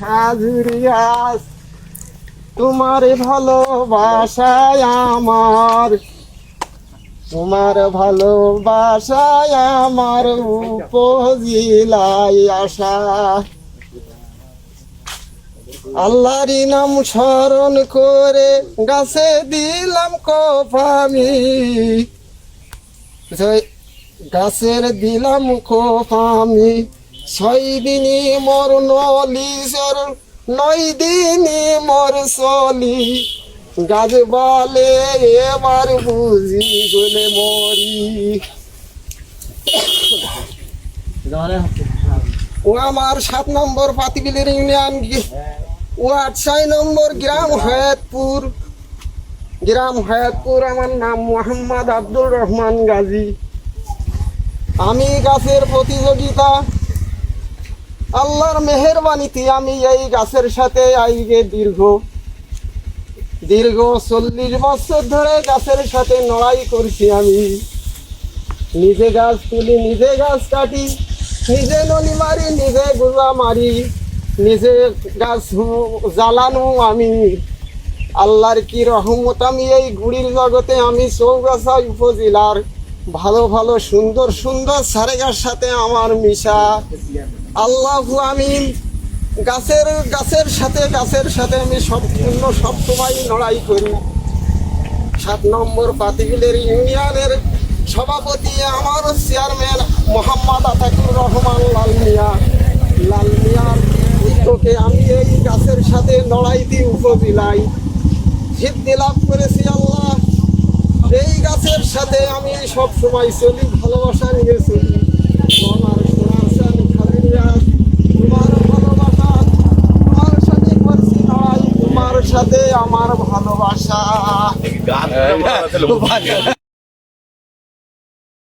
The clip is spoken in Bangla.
হাজুরিয়াস, তোমার ভালোবাসায় আমার, তোমার ভালোবাসায় আমার উপজিলাই আশা। আল্লাহরই নাম স্মরণ করে গাছে দিলাম কফামি গাছের দিলাম কফামি ছয় দিনই মোর নলিসর নয় দিনই মোর চলি গাছ বলে এবার বুঝি গলে মরি। ও আমার সাত নম্বর পাতিবিলের ইউনিয়ন গি- ওয়ার্ড ছয় নম্বর গ্রাম হায়াতপুর। গ্রাম হায়াতপুর, আমার নাম মোহাম্মদ আব্দুর রহমান গাজী। আমি গাছের প্রতিযোগিতা আল্লাহর মেহরবানিতে আমি এই গাছের সাথে আইগে দীর্ঘ। দীর্ঘ চল্লিশ বছর ধরে গাছের সাথে লড়াই করছি আমি। নিজে গাছ তুলি, নিজে গাছ কাটি, নিজে নলি মারি, নিজে গুজা মারি, নিজে গাছ জ্বালানো আমি। আল্লাহর কি রহমত, আমি এই গুড়ির জগতে আমি চৌগাছা উপজেলার ভালো ভালো, সুন্দর সুন্দর সারেগার সাথে আমার মিশা। আল্লাহ আমিন, গাছের গাছের সাথে গাছের সাথে আমি সম্পূর্ণ সবসময় লড়াই করি। সাত নম্বর পাতিগুলের ইউনিয়নের সভাপতি আমার চেয়ারম্যান মোহাম্মদ আতাকুর রহমান লাল মিয়া। লাল মিয়ার উদ্যোগে আমি এই গাছের সাথে লড়াইতে উপজেলায়। সিদ্ধি লাভ করেছি আল্লাহ। এই গাছের সাথে আমি সব সময় চলি, ভালোবাসা নিয়ে চলি আমার সোনার চান খালিয়া তোমার ভালোবাসা তোমার সাথে করছি লড়াই তোমার সাথে আমার ভালোবাসা।